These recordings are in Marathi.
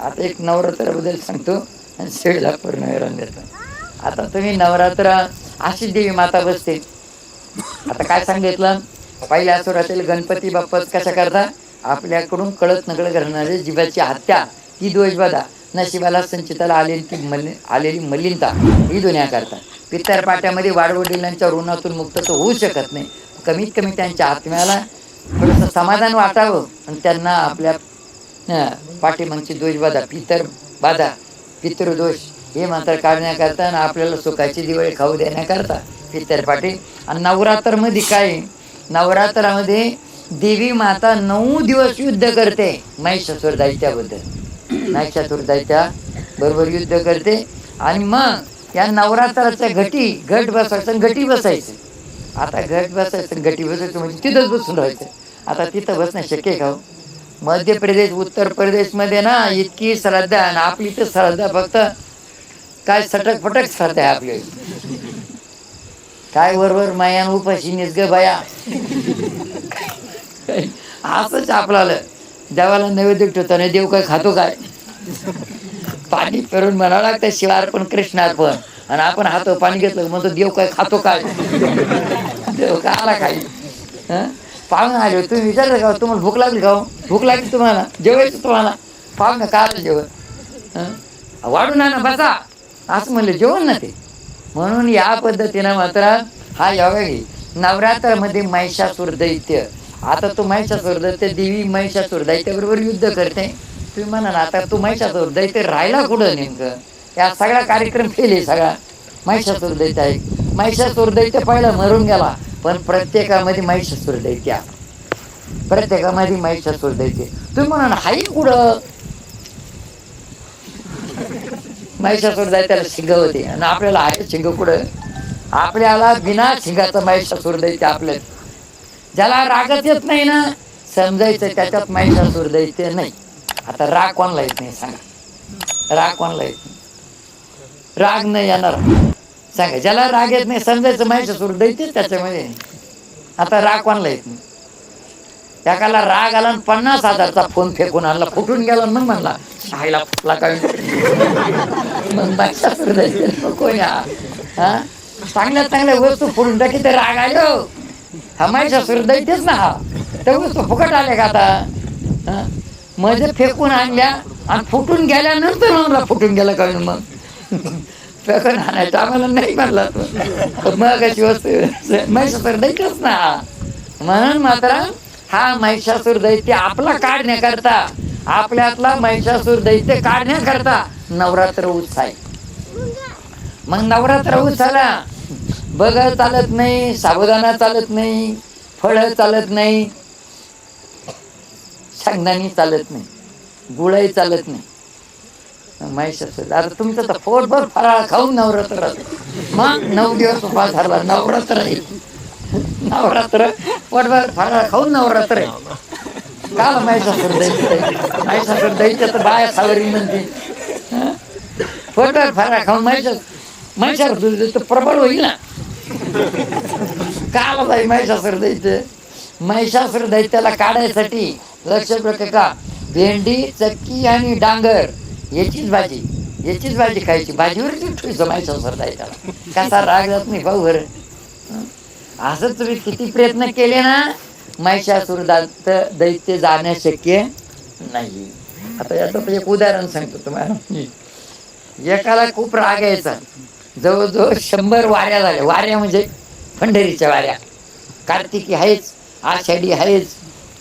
आता एक नवरात्राबद्दल सांगतो आणि सेळीला पूर्ण विराम देतो. आता तुम्ही नवरात्र अशी देवी माता बसते. आता काय सांगितलं? पहिल्या सुरातील गणपती बाप्पाच कशा करता? आपल्याकडून कळत नकळत करणारे जीवाची हत्या ही द्वेषबाधा नशिबाला संचिताला आलेली ती मल आलेली मलिनता ही दुनिया करतात पित्तर पाट्यामध्ये वाढवडिलांच्या ऋणातून मुक्त तो होऊ शकत नाही. कमीत कमी त्यांच्या आत्म्याला थोडंसं समाधान वाटावं आणि त्यांना आपल्या हं, दोष बाधा पितर बाधा पितृदोष हे मात्र काढण्याकरता आणि आपल्याला सुखाची दिवाळी खाऊ देण्याकरता पितर पाठी आणि नवरात्रमध्ये काय नवरात्रामध्ये देवी माता नऊ दिवस युद्ध करते महिषासुर दैत्याबद्दल महिषासुर दैत्या बरोबर युद्ध करते आणि मग या नवरात्राच्या घटी घट बसायचं घटी बसायचं आता घट बसायचं घटी बसायचं म्हणजे तिथंच बसून राहायचं आता तिथं बसणं शक्य खाऊ मध्य प्रदेश उत्तर प्रदेशमध्ये ना इतकी श्रद्धा आणि आपली तर श्रद्धा फक्त काय सटक फटक श्रद्धा आहे आपली. काय वरवर मायान उपाशी निसग बाया. असंच आपल्याला देवाला नैवेद्य ठेवताना देव काय खातो काय? पाणी फिरून म्हणावं लागतं शिवार्पण कृष्णार्पण आणि आपण हातो पाणी घेतलं म्हणतो देव काय खातो काय? देव काय आला काय? हं? पाहुणे आले तुम्ही विचारलं का तुम्हाला भूक लागली का हो? भूक लागली तुम्हाला? जेवायचं तुम्हाला? पाहुणं का आलं जेवण? वाढून आणा बसा. असं म्हणलं जेवण ना ते. म्हणून या पद्धतीनं मात्र हा योगा घे नवरात्रामध्ये महिषासुर दैत्य. आता तो महिषासुर दैत्य देवी महिषासुर दैत्याबरोबर युद्ध करते. तुम्ही म्हणा ना आता तू महिषासुर दैत्य राहिला कुठं नेमकं? या सगळा कार्यक्रम फेल आहे सगळा. महिषासुर दैत्य आहे. महिषासुर दैत्य पहिला मरून गेला. पण प्रत्येकामध्ये महिषासुर दैत्य आहे. प्रत्येकामध्ये महिषासुर दैत्य तुम्ही म्हणा ना हाई कुठं महिषासुर दैत्याला शिंग होते. आणि आपल्याला आहे शिंग कुठं? आपल्याला बिना शिंगाचं महिषासुर दैत्य आपल्या ज्याला रागच येत नाही ना समजायचं त्याच्यात महिषासुर दैत्य नाही. आता राग कोणाला येत नाही सांगा. राग कोणाला येत नाही. राग नाही येणार. सांगा ज्याला राग येत नाही समजायचं महिषासुर दैत्य त्याच्यामध्ये. आता राग कोणाला येत नाही एकाला राग आला आणि पन्नास हजारचा फोन फेकून आणला फुटून गेला मग म्हणला शाळेला फुटला काय मग महिषासुर दैत्य कोणी हा? चांगल्या चांगल्या वस्तू फोडून टाकी तर राग आले हो. हा महिषासुर दैत्यच ना हा. त्या वस्तू फुकट आल्या का आता? हा? मध्ये फेकून आणल्या आणि फुटून गेल्यानंतर म्हणला फुटून गेला काय मग? आणायचं आम्हाला नाही म्हणला तो मग अशी वस्तू महिषासुर दैत्यच ना. म्हणून मात्र हा महिषासुर दैत्य आपला काढण्याकरता आपल्यातला महिषासुर दैत्य काढण्याकरता नवरात्र उत्साह आहे मग नवरात्र उत्साहाला बघ चालत नाही साबुदाणा चालत नाही फळं चालत नाही शेंगदाणी चालत नाही गुळही चालत नाही महिषासुर आता तुमचं तर पोटभर फराळ खाऊन नवरात्र मग नऊ दिवस उपास धरला नवरात्र आहे. नवरात्र पोटभर फराळ खाऊन नवरात्र आहे. काल महिषासुर दैत्य महिषासुर द्यायचं तर बाया सावरी म्हणते. पोटभर फराळ खाऊन महिषा महिषासुर तर प्रबळ होईल ना. काल बाई महिषासुर दैत्य महिषासुर दैत्याला काढायसाठी लक्ष प्रत्येक का भेंडी चक्की आणि डांगर. याचीच भाजी याचीच भाजी खायची भाजीवरच जमायचं महिषासुर दैत्याला कसा राग जात नाही भाऊ बरं असं तुम्ही किती प्रयत्न केले ना महिषासुर दात दैत्य जाणं शक्य नाही आता याचं एक उदाहरण सांगतो तुम्हाला एकाला खूप राग यायचा जवळजवळ शंभर वाऱ्या झाल्या वाऱ्या म्हणजे पंढरीच्या वाऱ्या कार्तिकी आहेच आषाढी आहेच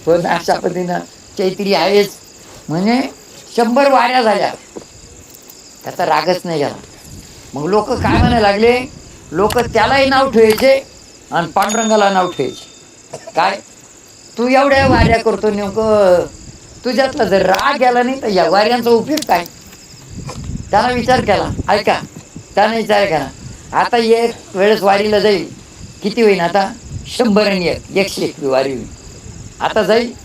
पण अशा पद्धतीनं चैत्री आहेच म्हणजे शंभर वाऱ्या झाल्या. त्याचा रागच नाही झाला. मग लोक काय म्हणायला लागले? लोक त्यालाही नाव ठेवायचे आणि पांडुरंगाला नाव ठेवायचे. काय? तू एवढ्या वाऱ्या करतो नेमकं? तुझ्यातला जर राग गेला नाही तर या वाऱ्यांचा उपयोग काय? त्यानं विचार केला. ऐका त्यानं विचार केला. आता एक वेळेस वारीला जाईल. किती होईन आता? शंभर आणि एक. एकशे एक वारी होईल. आता जाईल.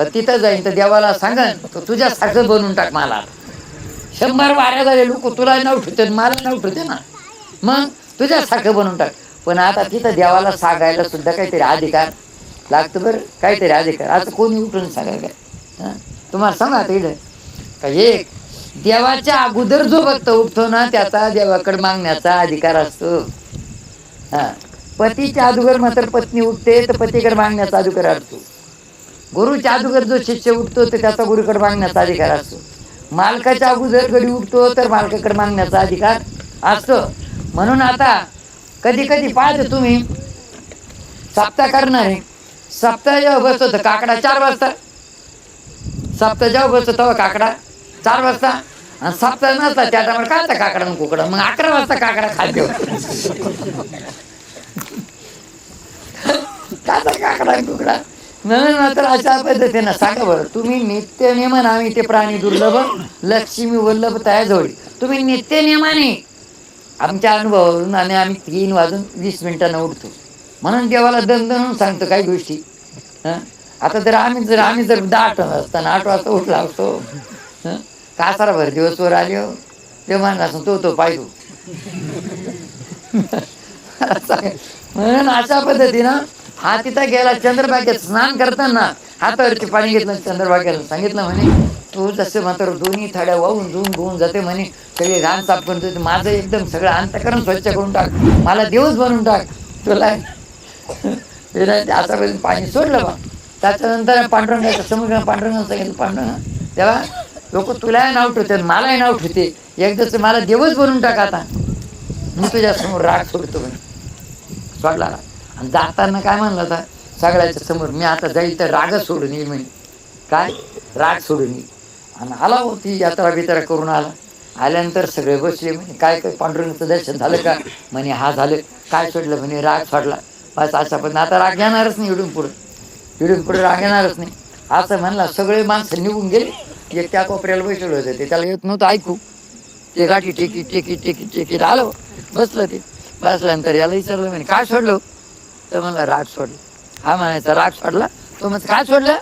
तर तिथं जाईन तर देवाला सांगन तर तुझ्यासारखं बनवून टाक मला. शंभर वाऱ्या झाले लोक तुला नाव ठेवते आणि मला नाव ठेवते ना. मग तुझ्यासारखं बनवून टाक. पण आता तिथं देवाला सांगायला सुद्धा काहीतरी अधिकार लागतं बरं. काहीतरी अधिकार. आता कोणी उठून सांगायला काय? हं? तुम्हाला सांगा आता इकडं का एक देवाच्या अगोदर जो भक्त उठतो ना त्याचा देवाकडे मागण्याचा अधिकार असतो. हा. पतीच्या अगोदर मात्र पत्नी उठते तर पतीकडे मागण्याचा अधिकार असतो. गुरुच्या अगोदर जो शिष्य उठतो तर त्याचा गुरुकडे मागण्याचा अधिकार असतो. मालकाच्या अगोदर गडी उठतो तर मालकाकडे मागण्याचा अधिकार असतो. म्हणून आता कधी कधी पाहते तुम्ही सप्ताह करणार आहे सप्ताह जेव्हा बसतो तर काकडा चार वाजता. सप्ताह जेव्हा बसतो तेव्हा काकडा चार वाजता. आणि सप्ताह नसता त्या टायमाला काय आता काकडा आणि कुकडा. मग अकरा वाजता काकडा खाद्य. काय काकडा आणि कुकडा. म्हणून मात्र अशा पद्धतीनं सांगा बरं. तुम्ही नित्य नियमन आम्ही ते प्राणी दुर्लभ लक्ष्मी वल्लभ तया जवळ तुम्ही नित्य नियमाने आमच्या अनुभवावरून आणि आम्ही तीन वाजून वीस मिनिटांना उठतो. म्हणून देवाला दणदणून सांगतो काही गोष्टी. हं? आता जर आम्ही जर आम्ही जर दहा आठ असताना आठ वाजता उठला असतो? कासारा भर दिवसवर आले हो. ते म्हणला तो तो पाहिजे म्हणून अशा पद्धतीनं हा तिथं गेला चंद्रभागेत स्नान करताना हातावरती पाणी घेतलं चंद्रभागेला सांगितलं म्हणे तू जसे मात्र दोन्ही थाड्या वाहून धुवून धुवून जाते म्हणे सगळे घाण साफ करून देते माझं एकदम सगळं अंतकरण स्वच्छ करून टाक मला देवच बनवून टाक तुला आतापर्यंत पाणी सोडलं बा. त्याच्यानंतर पांडुरंगाचं समुद्र पांडुरंगानं सांगितलं पांडुरंगा तेव्हा लोक तुलाही नाव ठेवते मलाही नाव ठेवते एकदाच मला देवच बनवून टाक आता. मी तुझ्या समोर राग सोडतो म्हणे. सोडला राग. आणि जाताना काय म्हणलं होता? सगळ्याच्या समोर मी आता जाईल तर रागच सोडून येईल म्हणे. काय? राग सोडून येईल. आणि आला होती यात्रा बित्रा करून आला. आल्यानंतर सगळे बसले म्हणे. काय काय पांडुरंगाचं दर्शन झालं का? म्हणे हा झालं. काय सोडलं म्हणे? राग सोडला. बस अशा पण. आता राग येणारच नाही इडून पुढं. इडून पुढे राग येणारच नाही. असं म्हणला सगळे माणसं निघून गेले. एक त्या कोपऱ्याला बसलेलं होते. ते त्याला येत नव्हतं ऐकू. ते गाठी टेकी टेकी टेकी टेकी आलो. बसलं ते. बसल्यानंतर याला विचारलं म्हणे काय सोडलं? तर मला राग सोडला. हा म्हणायचा राग सोडला. तो म्हणजे काय सोडलं?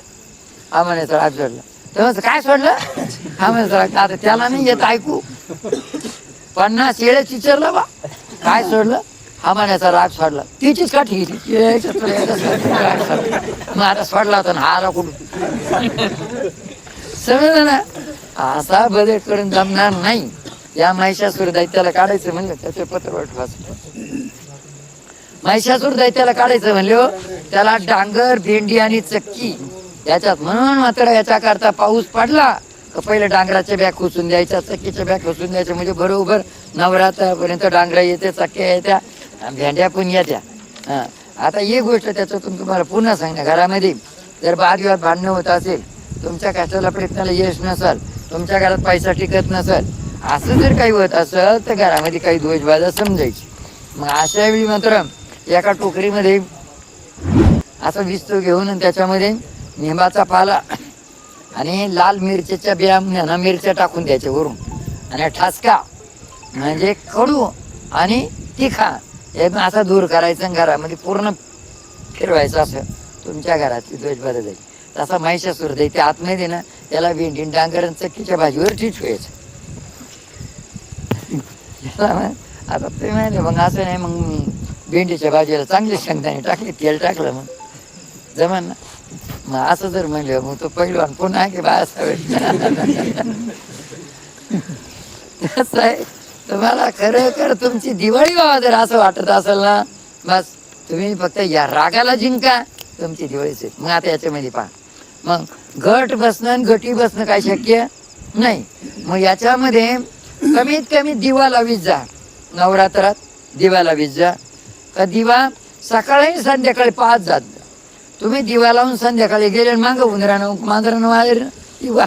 हा म्हणायचा राग सोडला. तर म्हणजे काय सोडलं? हा म्हणायचा राग आता त्याला नाही येत ऐकू. पन्नास येळेच विचारलं बा. काय सोडलं? हा म्हणायचा राग सोडला. तिचीच का ठीक मग आता सोडला होता ना हा कुठून? समजलं ना? असा बदल करून जमणार नाही. या महिषासूर दैत्याला काढायचं म्हणलं त्याचे पत्र वाचलं. महिषासूर दैत्याला काढायचं म्हणलं हो. त्याला डांगर भेंडी आणि चक्की याच्यात म्हणून मात्र याच्या करता पाऊस पडला. तर पहिले डांगराच्या बॅग खुसून द्यायच्या चक्कीच्या बॅग खुसून द्यायच्या म्हणजे बरोबर नवरात्रापर्यंत डांगरा येते चक्क्या येत्या भेंड्या पण येत्या. हा. आता ही गोष्ट त्याच्यातून तुम्हाला पुन्हा सांगण्या घरामध्ये. जर वादविवाद भांडणं होत असेल तुमच्या कशाला प्रयत्नाला यश नसेल तुमच्या घरात पैसा टिकत नसेल असं जर काही होत असेल तर घरामध्ये काही ध्वजबाजा समजायची. मग अशा वेळी मात्र एका टोकरीमध्ये असं विस्तू घेऊन त्याच्यामध्ये निंबाचा पाला आणि लाल मिरचीच्या बिया ना मिरच्या टाकून द्यायच्या वरून. आणि ठसका म्हणजे कडू आणि तिखा एकदम असा दूर करायचं आणि घरामध्ये पूर्ण फिरवायचं असं. तुमच्या घरातली द्वेषबाधा जाईल तसा महिषासूर दे ते आतमध्ये ना त्याला भेंडी डांगरण चक्कीच्या भाजीवर ठेवायचं. याला आता ते माहिती मग असं नाही मग मी भेंडीच्या भाजीला चांगले शेंगदाणे टाकले तेल टाकलं मग जमा ना मग असं जर म्हणलं मग तो पहिलवान पुन्हा की बाय आहे. तुम्हाला खरं तुमची दिवाळी बाबा जर असं वाटत असेल ना बस तुम्ही फक्त या रागाला जिंका तुमची दिवाळीच आहे मग आता याच्यामध्ये पहा. मग घट बसणं आणि घटी बसणं काय शक्य? नाही. मग याच्यामध्ये कमीत कमी दिवा लावीत जा. नवरात्रात दिवा लावीत जा. का दिवा? सकाळी संध्याकाळी पाच जात. तुम्ही दिवा लावून संध्याकाळी गेले आणि मागं उंदरानं मांजरानं वायर दिवा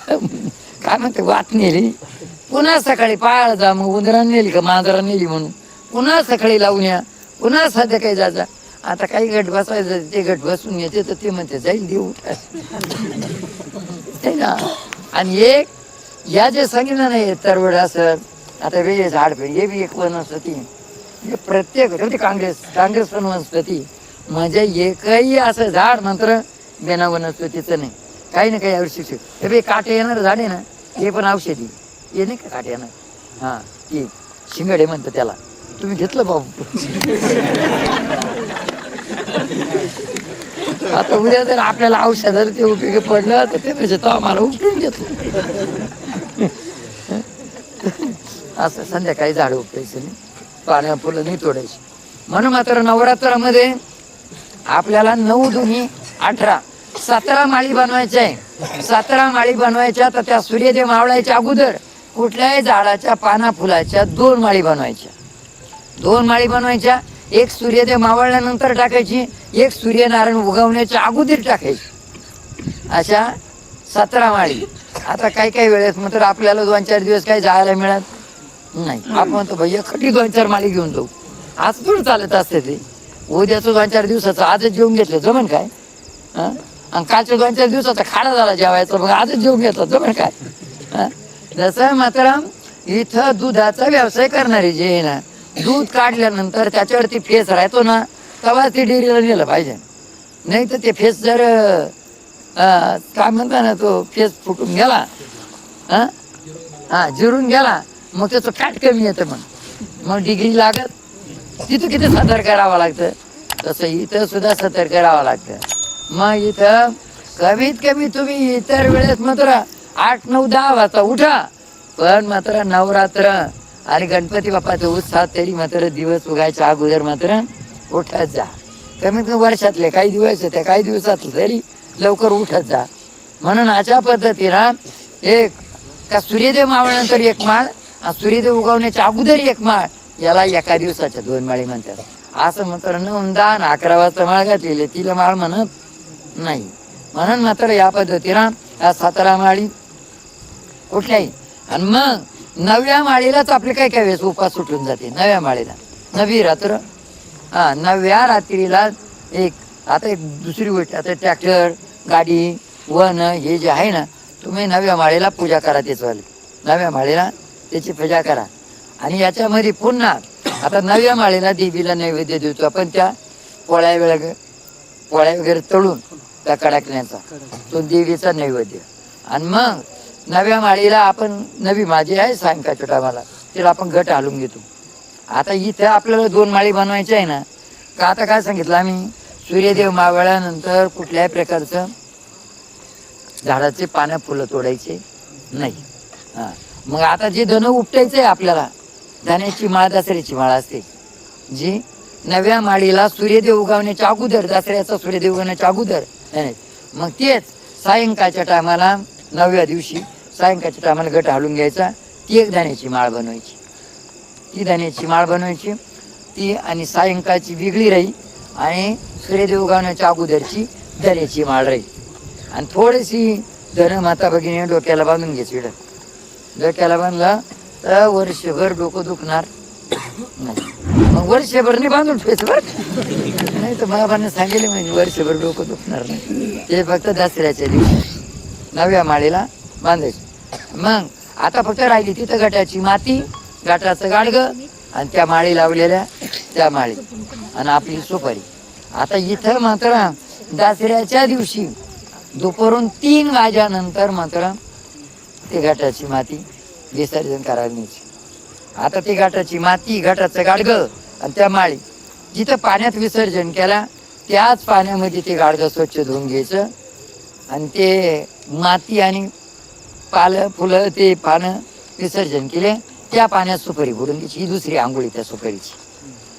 काय म्हणते वात नेली. पुन्हा सकाळी पाहायला जा मग उंदरानं नेली का मांजरानं नेली म्हणून. पुन्हा सकाळी लावून या पुन्हा संध्याकाळी जा जा. आता काही गट बसायचं ते गट बसून येते तर ते म्हणते जाईल देऊ. है ना? आणि एक या जे सांगितलं नाही तरवड असं आता वेळ झाड हे बी एक वनस्पती प्रत्येक होते काँग्रेस काँग्रेस पण वनस्पती. म्हणजे एकही असं झाड मात्र बिना वनस्पतीचं नाही. काही ना काही आवश्यक हे काटे येणार झाड आहे ना हे पण औषधी. हे नाही का काटे येणार? हां ती शिंगडे म्हणतं त्याला. तुम्ही घेतलं बाबू. आता उद्या जर आपल्याला औषधाला ते उपयोगी पडलं तर ते म्हणजे तो आम्हाला उपटून घेतो असं संध्याकाळी झाड उपटायचं नाही. पाण्या फुलं नाही तोडायची. म्हणून मात्र नवरात्रामध्ये आपल्याला नऊ दुनी अठरा सतरा माळी बनवायच्या आहे. सतरा माळी बनवायच्या तर त्या सूर्यदेव मावळायच्या अगोदर कुठल्याही झाडाच्या पाना फुलाच्या दोन माळी बनवायच्या. दोन माळी बनवायच्या एक सूर्यदेव मावळल्यानंतर टाकायची एक सूर्यनारायण उगवण्याच्या अगोदर टाकायची. अशा सतरा माळी. आता काही काही वेळेस मात्र आपल्याला दोन चार दिवस काही जायला मिळत नाही आपण म्हणतो भैया खटी दोन चार माळी घेऊन जाऊ. आज थोडं चालत असते ते. उद्याचं दोन चार दिवसाचं आजच जेवून घेतलं जमन काय? आणि कालच्या दोन चार दिवसाचा खाडा झाला जेवायचा मग आजच जेवून घेतलं जमन काय? हं? जसं मात्र इथं दुधाचा व्यवसाय करणारे जे आहे ना दूध काढल्यानंतर त्याच्यावरती फेस राहतो ना तेव्हा ते डेअरीला नेलं पाहिजे. नाही तर ते फेस जर काय म्हणता ना तो फेस फुटून गेला हा? हा जिरून गेला मग त्याचं फॅट कमी येतं मग मग डिग्री लागत. तिथं किती सतर्क करावं लागतं? तसं इथं सुद्धा सतर्क करावं लागतं. मग इथं कमीत कमी तुम्ही इतर वेळेस मात्र आठ नऊ दहा वाजता उठा. पण मात्र नवरात्र. आणि गणपती बाप्पाचा उत्साह तरी मात्र दिवस उगायच्या अगोदर मात्र उठत जा. कमीत कमी वर्षातले काही दिवस येते काही दिवसात तरी लवकर उठत जा. म्हणून अशा पद्धतीनं एक का सूर्यदेव मावळल्यानंतर एक माळ सूर्यदेव उगवण्याच्या अगोदर एक माळ. याला एका दिवसाच्या दोन माळी म्हणतात. असं मात्र नऊ अकरा वाजता माळ घातलेली तिला माळ म्हणत नाही. म्हणून मात्र या पद्धतीनं या सतरा माळी कुठल्याही. आणि मग नवव्या माळीलाच आपले काही काही वेळेस उपास सुटून जाते? नव्या माळीला. नवी रात्र. हा नव्या रात्रीला एक आता एक दुसरी गोष्ट आता ट्रॅक्टर गाडी वन हे जे आहे ना तुम्ही नव्या माळेला पूजा करा तेच वाले. नव्या माळेला त्याची पूजा करा. आणि याच्यामध्ये पुन्हा आता नव्या माळेला देवीला नैवेद्य देतो आपण त्या पोळ्या वेळ पोळ्या वगैरे तळून त्या कडाकण्याचा. तो देवीचा नैवेद्य. आणि मग नव्या माळीला आपण नवी माझी आहे सांगा छोटा मला तिला आपण गट हालून घेतो. आता इथं आपल्याला दोन माळी बनवायची आहे ना का आता काय सांगितलं आम्ही? सूर्यदेव मावळ्यानंतर कुठल्याही प्रकारचं झाडाचे पानं फुलं तोडायचे नाही. हा. मग आता जे धन उपटायचं आहे आपल्याला धन्याची माळ दसऱ्याची माळ असते. जी नव्या माळीला सूर्यदेव उगवण्याच्या अगोदर दसऱ्याचा सूर्यदेव उगवण्याच्या अगोदर मग तेच सायंकाळच्या टायमाला नवव्या दिवशी सायंकाळच्या टायमाला गट हालून घ्यायचा ती एक धान्याची माळ बनवायची. ती धान्याची माळ बनवायची ती आणि सायंकाळची वेगळी राहील आणि सूर्यदेव उगवण्याच्या अगोदरची धन्याची माळ राहील आणि थोडीशी धन माता भगिनी डोक्याला बांधून घ्यायची डोक्याला बांधला तर वर्षभर डोकं दुखणार. नाही. मग वर्षभर नाही बांधून ठेवायचं बरं नाही तर बाबांना सांगितले म्हणजे वर्षभर डोकं दुखणार नाही. ते फक्त दसऱ्याच्या दिवशी. नव्या माळीला बांधायची. मग आता फक्त राहिली तिथं गटाची माती गटाचं गाडगं आणि त्या माळी लावलेल्या त्या माळी आणि आपली सुपारी. आता इथं मात्र दसऱ्याच्या दिवशी दुपारून तीन वाजानंतर मात्र ते घाटाची माती विसर्जन करायला न्यायची. आता ती घाटाची माती घाटाचं गाडगं आणि त्या माळी जिथं पाण्यात विसर्जन केला त्याच पाण्यामध्ये ते गाडगं स्वच्छ धुवून घ्यायचं आणि ते माती आणि पालं फुलं ते पानं विसर्जन केले त्या पाण्यात सुपारी बुडून घ्यायची. ही दुसरी आंघोळी त्या सुपारीची.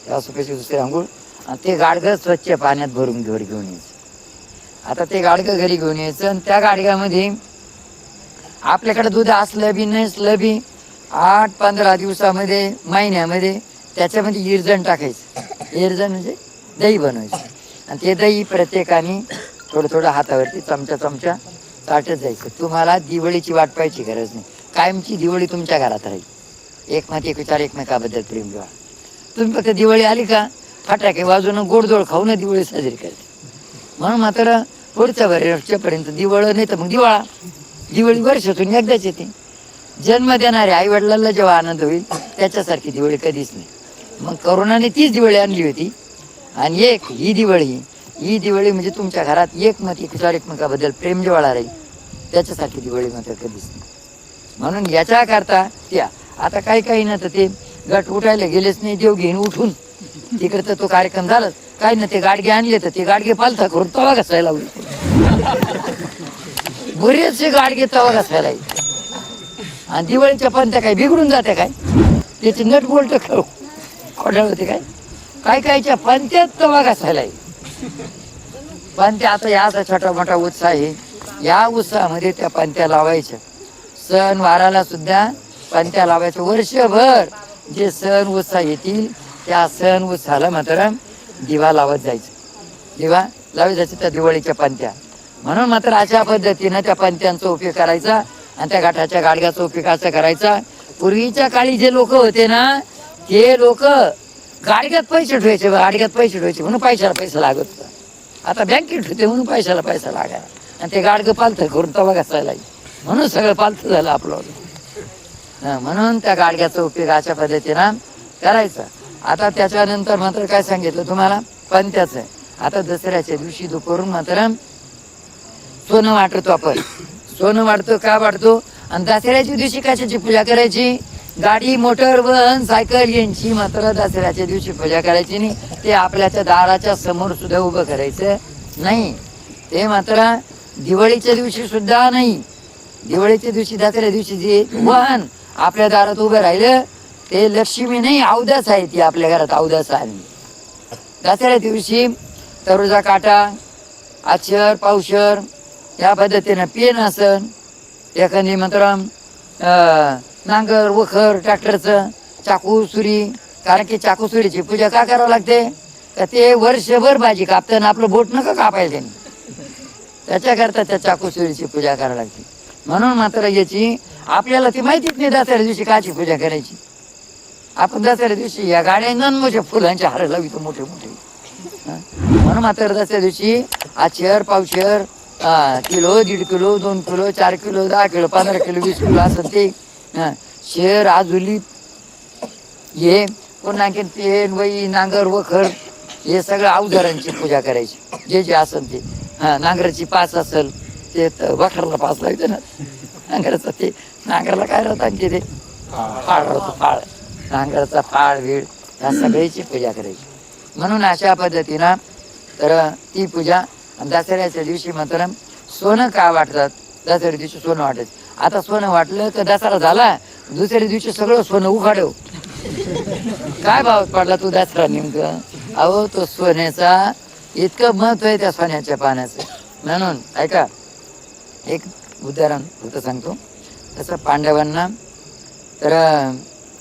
त्या सुपारीची दुसरी आंघोळ आणि ते गाडगं स्वच्छ पाण्यात भरून घर घेऊन यायचं. आता ते गाडगं घरी घेऊन यायचं आणि त्या गाडग्यामध्ये आपल्याकडे दूध असलं बी नसलं बी आठ पंधरा दिवसामध्ये महिन्यामध्ये त्याच्यामध्ये इरजण टाकायचं. इरजण म्हणजे दही बनवायचं. आणि ते दही प्रत्येकाने थोडं थोडं हातावरती चमचा चमचा ताटत जायचं. तुम्हाला दिवाळीची वाट पाहायची गरज नाही. कायमची दिवाळी तुमच्या घरात राहील. एकमेक एक विचार एकमेकाबद्दल प्रेम जेव्हा तुम्ही फक्त दिवाळी आली का फटाके वाजून गोडधोड खाऊन दिवाळी साजरी करते. म्हणून मात्र पुढच्या वर्षापर्यंत दिवाळ नाही तर मग दिवाळा. दिवाळी वर्षातून एकदाच येते. जन्म देणारे आई वडिलांना जेव्हा आनंद होईल त्याच्यासारखी दिवाळी कधीच नाही. मग करोनाने तीच दिवाळी आणली होती. आणि एक ही दिवाळी ही दिवाळी म्हणजे तुमच्या घरात एकमत एकचार एकमेकाबद्दल प्रेम जेव्हा राहील. त्याच्यासारखी दिवाळी मात्र कधीच नाही. म्हणून याच्या करता त्या आता काही काही ना तर ते गट उठायला गेलेच नाही देव घेऊन उठून. तिकडे तर तो कार्यक्रम झालाच. काही ना ते गाडगे आणले तर ते गाडगे पालथा करून तवा घसायला लावले. बरेचसे गाडगे तवा फेलायचे आणि दिवाळीच्या पंत्या काय बिघडून जाते काय? त्याची नट बोलत खोडाळ होते काय? काय कायच्या पंत्यात तवा घासायला पंत्या आता याचा छोटा मोठा उत्साह आहे. या उत्साहामध्ये त्या पंत्या लावायच्या. सण वाराला सुद्धा पंत्या लावायच्या. वर्षभर जे सण उत्साह येतील त्या सण उत्साहाला मात्र दिवा लावत जायचं. दिवा लावत जायचं त्या दिवाळीच्या पंत्या. म्हणून मात्र अशा पद्धतीनं त्या पंत्यांचा उपयोग करायचा आणि त्या गाठाच्या गाडग्याचा उपयोग असा करायचा. पूर्वीच्या काळी जे लोक होते ना ते लोक गाडग्यात पैसे ठेवायचे गाडग्यात पैसे ठेवायचे म्हणून पैशाला पैसा लागत होता. आता बँकेत ठेवते म्हणून पैशाला पैसा लागायला. आणि ते गाडगं पालथं करून तवा घासायला म्हणून सगळं पालथं झालं आपलं म्हणून त्या गाडग्याचा उपयोग अशा पद्धतीनं करायचा. आता त्याच्यानंतर मात्र काय सांगितलं तुम्हाला? पंत्याचं आता दसऱ्याच्या दिवशी दुपारून मात्र सोनं वाटतो आपण. सोनं वाटतो का वाटतो आणि दसऱ्याच्या दिवशी कशाची पूजा करायची? गाडी मोटर वन सायकल यांची मात्र दसऱ्याच्या दिवशी पूजा करायची नाही. ते आपल्याच्या दाराच्या समोर सुद्धा उभं करायचं नाही. ते मात्र दिवाळीच्या दिवशी सुद्धा नाही. दिवाळीच्या दिवशी दसऱ्या दिवशी जे वाहन आपल्या दारात उभं राहिलं ते लक्ष्मी नाही अवदास आहे ती आपल्या घरात अवदास आहे. दसऱ्या दिवशी तरुजा काटा अक्षर पावशर या पद्धतीनं पेन असन एखादी मात्र नांगर वखर ट्रॅक्टरचं चाकू सुरी कारण की चाकू सुरीची पूजा का करावं लागते? का ते वर्षभर भाजी कापताना आपलं बोट नका कापायला त्यांनी त्याच्याकरता त्या चाकू सुरीची पूजा करावी लागते. म्हणून मात्र याची आपल्याला ती माहितीच नाही दसऱ्या दिवशी काची पूजा करायची. आपण दसऱ्या दिवशी या गाड्या मोठे फुलांचे हार लावितो मोठे मोठे. म्हणून मात्र दसऱ्या दिवशी आचर पावशर हा, किलो दीड किलो दोन किलो चार किलो दहा किलो पंधरा किलो वीस किलो असं ते. शेर आजुली हे पुन्हा आणखी पेन वही नांगर वखर हे सगळं अवजारांची पूजा करायची. जे जे असेल ते. हा नांगराची पाच असेल ते वखरला पाच लागते ना. नांगराचा ते. नांगराला काय राहतं आणखी ते? फाळ राहतो फाळ. नांगराचा फाळ वीळ ह्या सगळ्याची पूजा करायची. म्हणून अशा पद्धतीनं तर ती पूजा दसऱ्याच्या दिवशी मात्र सोनं का वाटतात? दसऱ्या दिवशी सोनं वाटायचं आता सोनं वाटलं तर दसरा झाला दुसऱ्या दिवशी सगळं सोनं उघाडव. काय भाव पडला तू दसरा नेमकं? अहो तो सोन्याचा इतकं महत्त्व आहे त्या सोन्याच्या पाण्याचं म्हणून ऐका एक उदाहरण होतं सांगतो. तसं पांडवांना तर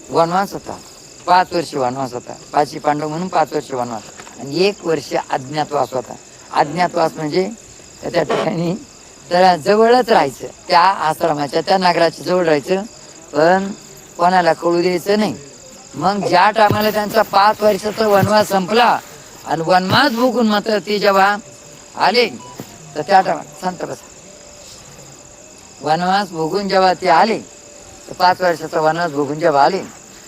वनवास होता. पाच वर्ष वनवास होता. पाचशे पांडव म्हणून पाच वर्ष वनवास. आणि एक वर्ष अज्ञातवास होता. अज्ञातवास म्हणजे त्या ठिकाणी जरा जवळच राहायचं. त्या आश्रमाच्या त्या नगराच्या जवळ राहायचं. पण कोणाला कळू द्यायचं नाही. मग ज्या टायमाला त्यांचा पाच वर्षाचा वनवास संपला आणि वनवास भोगून मात्र ते जेव्हा आले तर त्या टायमाला संत बसा. वनवास भोगून जेव्हा ते आले तर पाच वर्षाचा वनवास भोगून जेव्हा आले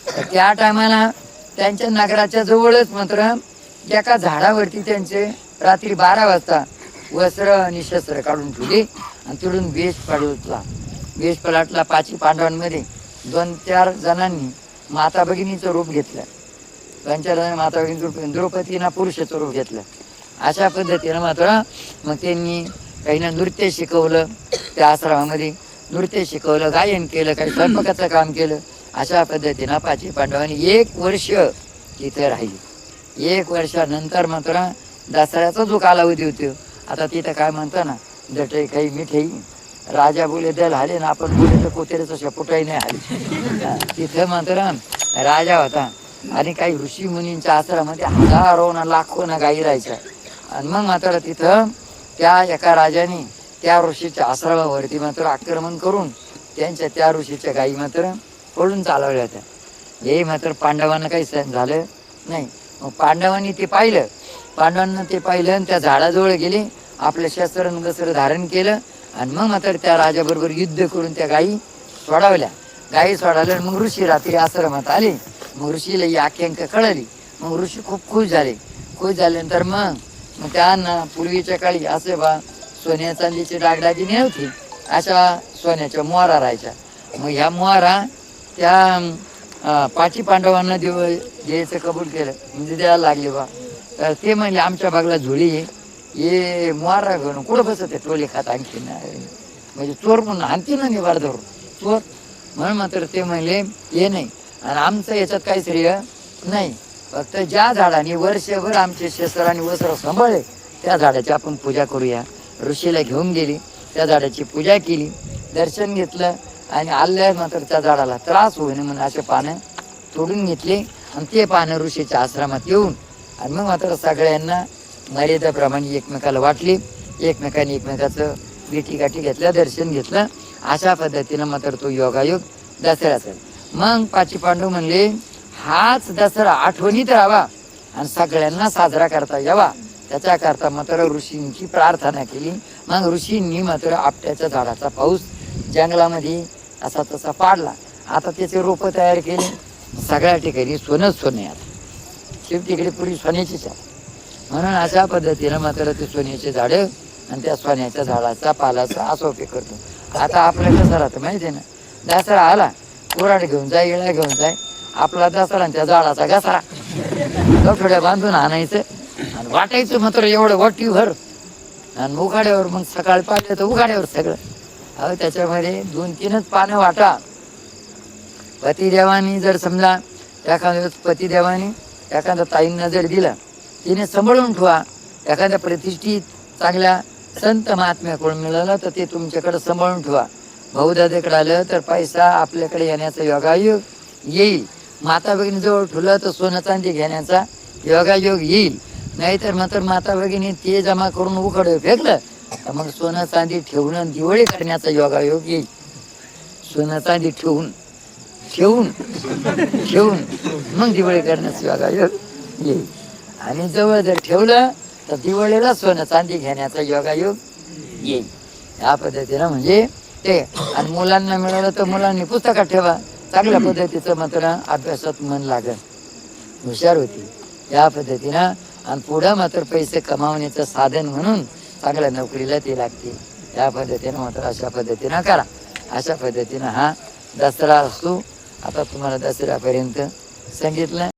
तर त्या टायमाला त्यांच्या नगराच्या जवळच मात्र एका झाडावरती त्यांचे रात्री बारा वाजता वस्त्र आणि शस्त्र काढून ठेवले आणि तिकडून वेश पलटला वेश पलटला पाचही पांडवांमध्ये. दोन चार जणांनी माता भगिनीचं रूप घेतलं. दोन चार जणांनी माता भगिनीचं रूप द्रौपदीना पुरुषाचं रूप घेतलं. अशा पद्धतीनं मात्र मग त्यांनी काहींना नृत्य शिकवलं. त्या आश्रमामध्ये नृत्य शिकवलं गायन केलं काही स्वयंपाकाचं काम केलं. अशा पद्धतीनं पाचवी पांडवांनी एक वर्ष तिथे राहिले. एक वर्षानंतर मात्र दसऱ्याचा जो कालावधी होतो. आता तिथं काय म्हणतो ना जटे काही मिठाई राजा बोले दल हाले ना आपण बोले तर कोतेऱ्याचं शेपुटाही नाही आले तिथं तिथं मात्र राजा होता. आणि काही ऋषी मुनींच्या आश्रमामध्ये हजारो ना लाखो ना गाई राहायच्या. आणि मग मात्र तिथं त्या एका राजाने त्या ऋषीच्या आश्रमावरती मात्र आक्रमण करून त्यांच्या त्या ऋषीच्या गाई मात्र पळून चालवल्या होत्या. हे मात्र पांडवांना काही सहन झालं नाही. मग पांडवांनी ते पाहिलं. पांडवांना ते पाहिलं आणि त्या झाडाजवळ गेले. आपलं शस्त्र न धारण केलं आणि मग मात्र त्या राजाबरोबर युद्ध करून त्या गायी सोडावल्या. गायी सोडवल्या मग ऋषी रात्री आश्रमात आले. मग ऋषीला ही आख्यांक कळली. मग ऋषी खूप खुश झाले. खुश झाल्यानंतर मग मग त्यांना पूर्वीच्या काळी असे बा सोन्या चांदीची डागडागिनी नव्हती. अशा सोन्याच्या मोहरा राहायच्या. मग ह्या मोहरा त्या पाची पांडवांना देव द्यायचं कबूल केलं. म्हणजे द्यायला लागले बा. ते म्हणले आमच्या बागला झोळी ये मारा घेऊन कुठं बसत आहे टोले खात आणखी म्हणजे चोर म्हणून आणखी ना निवार धरून. चोर. म्हणून मात्र ते म्हणले हे नाही. आणि आमचं याच्यात काही श्रेय नाही. फक्त ज्या झाडाने वर्षभर आमचे शेसराने वस्त्र सांभाळले त्या झाडाची आपण पूजा करूया. ऋषीला घेऊन गेली. त्या झाडाची पूजा केली. दर्शन घेतलं. आणि आल्या मात्र त्या झाडाला त्रास होईन म्हणून असे पानं तोडून घेतले. आणि ते पानं ऋषीच्या आश्रमात येऊन आणि मग मात्र सगळ्यांना मर्यादाप्रमाणे एकमेकाला वाटली. एकमेकाने एकमेकाचं भेटी गाठी घेतल्या दर्शन घेतलं. अशा पद्धतीनं मात्र तो योगायोग दसऱ्याचा मग पाची पांडू म्हणले हाच दसरा आठवणीत राहावा आणि सगळ्यांना साजरा करता यावा. त्याच्याकरता मात्र ऋषींची प्रार्थना केली. मग ऋषींनी मात्र आपट्याच्या झाडाचा पाऊस जंगलामध्ये असा तसा पाडला. आता त्याचे रोपं तयार केले. सगळ्या ठिकाणी सोनंच सोनं आता शेवटी इकडे पुरी सोन्याचीच आहे म्हणून अशा पद्धतीनं मात्र ते सोन्याचे झाडं आणि त्या सोन्याच्या झाडाचा पालाचा असा उपयोग करतो. आता आपलं कसं राहतं माहिती ना दसरा आला कुराड घेऊन जाय इळा घेऊन जाय आपला दसरा त्या झाडाचा घसरा. गठोड्या बांधून आणायचं आणि वाटायचं मात्र एवढं वटीभर. आणि उघाड्यावर मग सकाळी पाहिलं तर उघाड्यावर सगळं. अहो त्याच्यामध्ये दोन तीनच पानं वाटा. पतिदेवानी जर समजा एखाद्या वेळेस पतिदेवानी एखाद्या ताईंना जर दिला तिने सांभाळून ठेवा. एखाद्या प्रतिष्ठित चांगल्या संत महात्म्याकडून मिळालं तर ते तुमच्याकडे सांभाळून ठेवा. भाऊदादेकडे आलं तर पैसा आपल्याकडे येण्याचा योगायोग येईल. माता भगिनीजवळ ठुलं ठेवलं तर सोनं चांदी घेण्याचा योगायोग येईल. नाहीतर मात्र माता भगिनी ते जमा करून उघड फेकलं तर मग सोनं चांदी ठेवून दिवाळी करण्याचा योगायोग येईल. सोनं चांदी ठेवून ठेवून ठेवून मग दिवाळी करण्याचा योगायोग येईल आणि जवळ जर ठेवलं तर दिवाळीला सोनं चांदी घेण्याचा योगायोग येईल या. पद्धतीनं म्हणजे ते. आणि मुलांना मिळालं तर मुलांनी पुस्तकात ठेवा. चांगल्या पद्धतीचं मात्र अभ्यासात मन लागत हुशार होती. या पद्धतीनं आणि पुढं मात्र पैसे कमावण्याचं साधन म्हणून चांगल्या नोकरीला ते लागते. या पद्धतीनं मात्र अशा पद्धतीनं करा. अशा पद्धतीनं हा दसरा असतो आता तुम्हाला दसऱ्यापर्यंत सांगितलं.